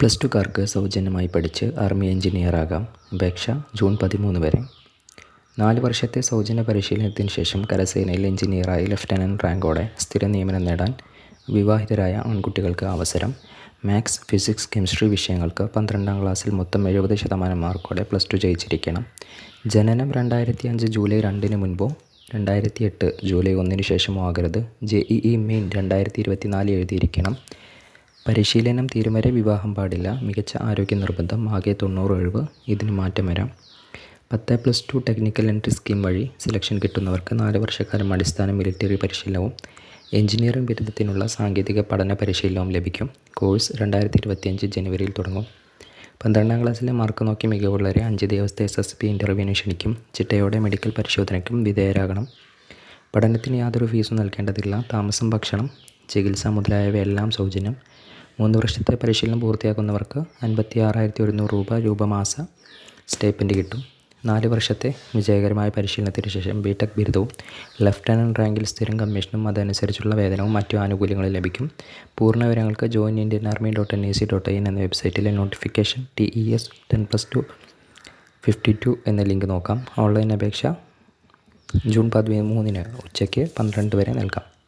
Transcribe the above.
Plus ടുക്കാർക്ക് സൗജന്യമായി പഠിച്ച് army engineer ആകാം അപേക്ഷ ജൂൺ പതിമൂന്ന് വരെ. നാല് വർഷത്തെ സൗജന്യ പരിശീലനത്തിന് ശേഷം കരസേനയിൽ എഞ്ചിനീയറായി ലഫ്റ്റനന്റ് റാങ്കോടെ സ്ഥിര നിയമനം നേടാൻ വിവാഹിതരായ ആൺകുട്ടികൾക്ക് അവസരം. മാത്സ് ഫിസിക്സ് കെമിസ്ട്രി വിഷയങ്ങൾക്ക് പന്ത്രണ്ടാം ക്ലാസ്സിൽ മൊത്തം എഴുപത് ശതമാനം മാർക്കോടെ പ്ലസ് ടു ജയിച്ചിരിക്കണം. ജനനം രണ്ടായിരത്തി അഞ്ച് ജൂലൈ രണ്ടിന് മുൻപോ രണ്ടായിരത്തി എട്ട് ജൂലൈ ഒന്നിന് ശേഷമോ ആകരുത്. ജെ ഇ ഇ മെയിൻ രണ്ടായിരത്തി ഇരുപത്തിനാല് എഴുതിയിരിക്കണം. പരിശീലനം തീരും വരെ വിവാഹം പാടില്ല. മികച്ച ആരോഗ്യ നിർബന്ധം ആകെ തൊണ്ണൂറ് ഒഴിവ് ഇതിന് മാറ്റം വരാം. പത്ത് plus two technical entry scheme വഴി സെലക്ഷൻ കിട്ടുന്നവർക്ക് നാല് വർഷക്കാലം അടിസ്ഥാന മിലിറ്ററി പരിശീലനവും എഞ്ചിനീയറിംഗ് ബിരുദത്തിനുള്ള സാങ്കേതിക പഠന പരിശീലനവും ലഭിക്കും. കോഴ്സ് രണ്ടായിരത്തി ഇരുപത്തിയഞ്ച് ജനുവരിയിൽ തുടങ്ങും. പന്ത്രണ്ടാം ക്ലാസ്സിലെ മാർക്ക് നോക്കി മികവുള്ളവരെ അഞ്ച് ദിവസത്തെ എസ് എസ് പി ഇന്റർവ്യൂവിന് ക്ഷണിക്കും. ചിട്ടയോടെ മെഡിക്കൽ പരിശോധനയ്ക്കും വിധേയരാകണം. പഠനത്തിന് യാതൊരു ഫീസും നൽകേണ്ടതില്ല. താമസം ഭക്ഷണം ചികിത്സ മുതലായവയെല്ലാം സൗജന്യം. മൂന്ന് വർഷത്തെ പരിശീലനം പൂർത്തിയാക്കുന്നവർക്ക് അൻപത്തി ആറായിരത്തി ഒരുന്നൂറ് രൂപ മാസ സ്റ്റൈപ്പൻഡ് കിട്ടും. നാല് വർഷത്തെ വിജയകരമായ പരിശീലനത്തിന് ശേഷം ബി ടെക് ബിരുദവും ലഫ്റ്റനന്റ് റാങ്കിൽ സ്ഥിരം കമ്മീഷനും അതനുസരിച്ചുള്ള വേതനവും മറ്റു ആനുകൂല്യങ്ങളും ലഭിക്കും. പൂർണ വിവരങ്ങൾക്ക് join Indian army dot N I C dot in എന്ന വെബ്സൈറ്റിലെ notification T E S ten plus two fifty two എന്ന ലിങ്ക് നോക്കാം. ഓൺലൈൻ അപേക്ഷ ജൂൺ പതിമൂന്നിന് ഉച്ചയ്ക്ക് പന്ത്രണ്ട് വരെ നൽകാം.